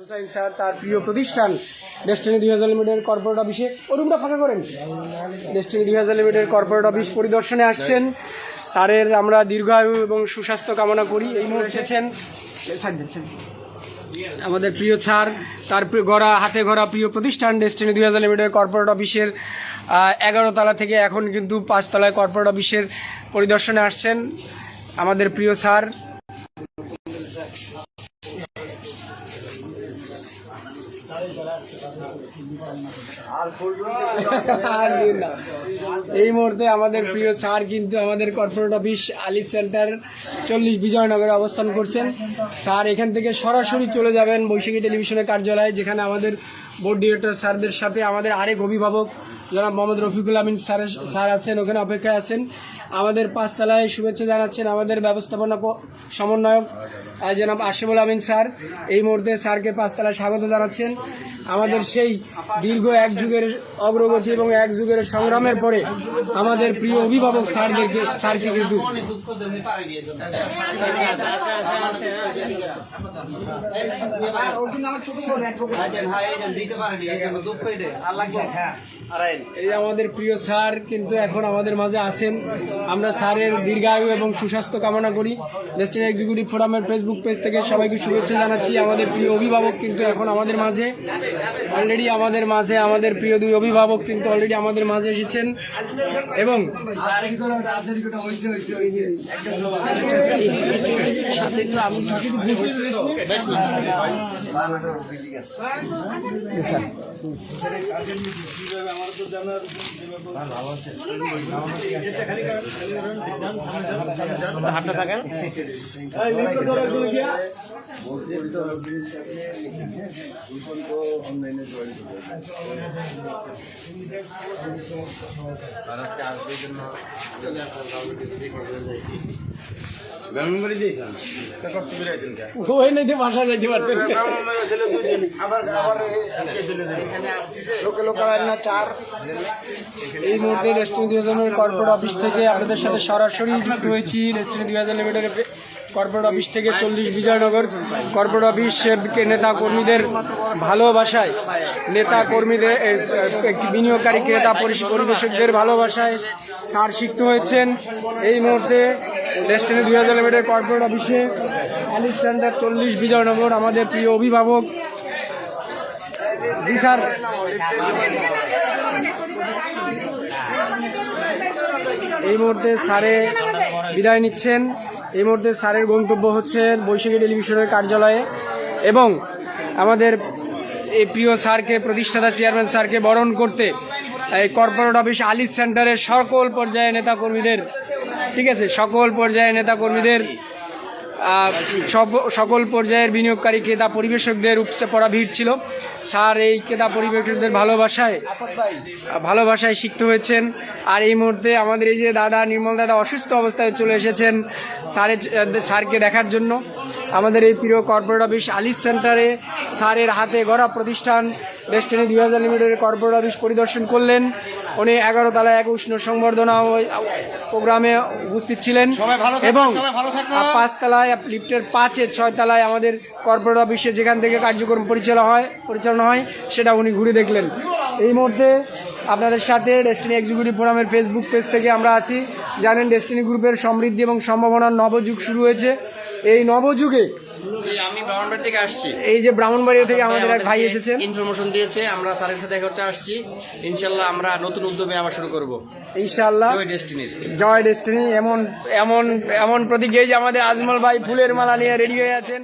Hussain sir, তার প্রিয় প্রতিষ্ঠান ডেস্টিনি দুই হাজার লিমিটেড কর্পোরেট অফিসে ও রুমটা ফাঁকা করেন? ডেস্টিনি দুই হাজার লিমিটেড কর্পোরেট অফিস পরিদর্শনে আসছেন। স্যারের আমরা দীর্ঘায়ু এবং সুস্বাস্থ্য কামনা করি। এই মুহূর্তে এসেছেন আমাদের প্রিয় ছাড় তার গড়া, হাতে গড়া প্রিয় প্রতিষ্ঠান ডেস্টিনি দুই হাজার লিমিটেড কর্পোরেট অফিসের এগারো তলা থেকে এখন কিন্তু পাঁচতলায় কর্পোরেট অফিসের পরিদর্শনে আসছেন আমাদের প্রিয় স্যার। এই মুহূর্তে আমাদের প্রিয় স্যার কিন্তু আমাদের কর্পোরেট অফিস আলি সেন্টার চল্লিশ বিজয়নগরে অবস্থান করছেন। স্যার, এখান থেকে সরাসরি চলে যাবেন বৈশাখী টেলিভিশনের কার্যালয়ে, যেখানে আমাদের বোর্ড ডিরেক্টর স্যারদের সাথে আমাদের আরেক অভিভাবক যারা মোহাম্মদ রফিকুল আমিন স্যার স্যার আছেন, ওখানে অপেক্ষায় আছেন। আমাদের পাঁচতলায় শুভেচ্ছা জানাচ্ছেন আমাদের ব্যবস্থাপনা সমন্বয়ক জনাব আশিফুল আমিন স্যার। এই মুহূর্তে স্যারকে পাঁচতলায় স্বাগত জানাচ্ছেন। আমাদের সেই দীর্ঘ এক যুগের অগ্রগতি এবং এক যুগের সংগ্রামের পরে আমাদের প্রিয় অভিভাবক স্যারদেরকে স্যারকে কিন্তু এই আমাদের প্রিয় স্যার কিন্তু এখন আমাদের মাঝে আছেন। আমরা স্যারের দীর্ঘায়ু এবং সুস্বাস্থ্য কামনা করি। লেস্টেন এক্সিকিউটিভ ফোরামের ফেসবুক পেজ থেকে সবাইকে শুভেচ্ছা জানাচ্ছি। আমাদের প্রিয় অভিভাবক কিন্তু এখন আমাদের মাঝে। অলরেডি আমাদের মাঝে, আমাদের প্রিয় দুই অভিভাবক কিন্তু অলরেডি আমাদের মাঝে এসেছেন। এবং দিয়েছেন তা কষ্ট করে আছেন কে? ওই নাইতে বাসা যাইতে পারতেন। না। ব্রাহ্মণবাড়ি ছেলে দুই দিন। আবার আবার আজকে চলে যাই লোকে লোক চার। এই মুহূর্তে রেস্টুরেন্ট কর্পোরেট অফিস থেকে আপনাদের সাথে সরাসরি হয়েছি রেস্টুরেন্ট দুই হাজার লিমিটেড কর্পোরেট অফিস থেকে চল্লিশ বিজয়নগর। কর্পোরেট অফিস নেতা কর্মীদের ভালোবাসায় নেতা কর্মীদের একটি বিনিয়োগকারী ক্রেতা পরিবেশকদের ভালোবাসায় স্যার সিক্ত হয়েছেন। এই মুহূর্তে রেস্টুরেন্ট দুই হাজার লিমিটেড কর্পোরেট অফিসে অ্যালিস সেন্টার চল্লিশ বিজয়নগর, আমাদের প্রিয় অভিভাবক। জি স্যার। এই মুহূর্তে স্যারে বিদায় নিচ্ছেন। এই মুহূর্তে স্যারের গন্তব্য হচ্ছে বৈশাখী টেলিভিশনের কার্যালয়ে এবং আমাদের এই প্রিয় স্যারকে, প্রতিষ্ঠাতা চেয়ারম্যান স্যারকে বরণ করতে এই কর্পোরেট অফিস আলিস সেন্টারের সকল পর্যায়ে নেতাকর্মীদের, ঠিক আছে, সকল পর্যায়ে নেতাকর্মীদের সকল পর্যায়ের বিনিয়োগকারী ক্রেতা পরিবেশকদের উপসে পড়া ভিড় ছিল। স্যার, এই ক্রেতা পরিবেশকদের ভালোবাসায় ভালোবাসায় শিখতে হয়েছেন। আর এই মুহূর্তে আমাদের এই যে দাদা, নির্মল দাদা অসুস্থ অবস্থায় চলে এসেছেন স্যারের স্যারকে দেখার জন্য। আমাদের এই প্রিয় কর্পোরেট অফিস আলিস সেন্টারে স্যারের হাতে গড়া প্রতিষ্ঠান ডেস্টিনি দুই হাজার লিমিটেডের কর্পোরেট অফিস পরিদর্শন করলেন। উনি এগারো তলায় এক উষ্ণ সংবর্ধনা প্রোগ্রামে উপস্থিত ছিলেন। এবং পাঁচতলায় লিফটের পাঁচে ছয় তলায় আমাদের কর্পোরেট অফিসে যেখান থেকে কার্যক্রম পরিচালনা হয় পরিচালনা হয় সেটা উনি ঘুরে দেখলেন। এই মুহূর্তে আপনাদের সাথে ডেস্টিনি এক্সিকিউটিভ ফোরামের ফেসবুক পেজ থেকে আমরা আছি। জানেন ডেস্টিনি গ্রুপের সমৃদ্ধি এবং সম্ভাবনার নবযুগ শুরু হয়েছে। এই নবযুগে আমি ব্রাহ্মণবাড়ি থেকে আসছি। এই যে ব্রাহ্মণবাড়িয়া থেকে আমাদের এক ভাই এসেছেন। ইনফরমেশন দিয়েছে আমরা স্যারের সাথে করতে আসছি। ইনশাল্লাহ আমরা নতুন উদ্যোগে আবার শুরু করব। ইনশাল্লাহ জয় ডেস্টিনির জয় ডেস্টিনি এমন এমন এমন প্রতীক যে আমাদের আজমল ভাই ফুলের মালা নিয়ে রেডি হয়ে আছেন।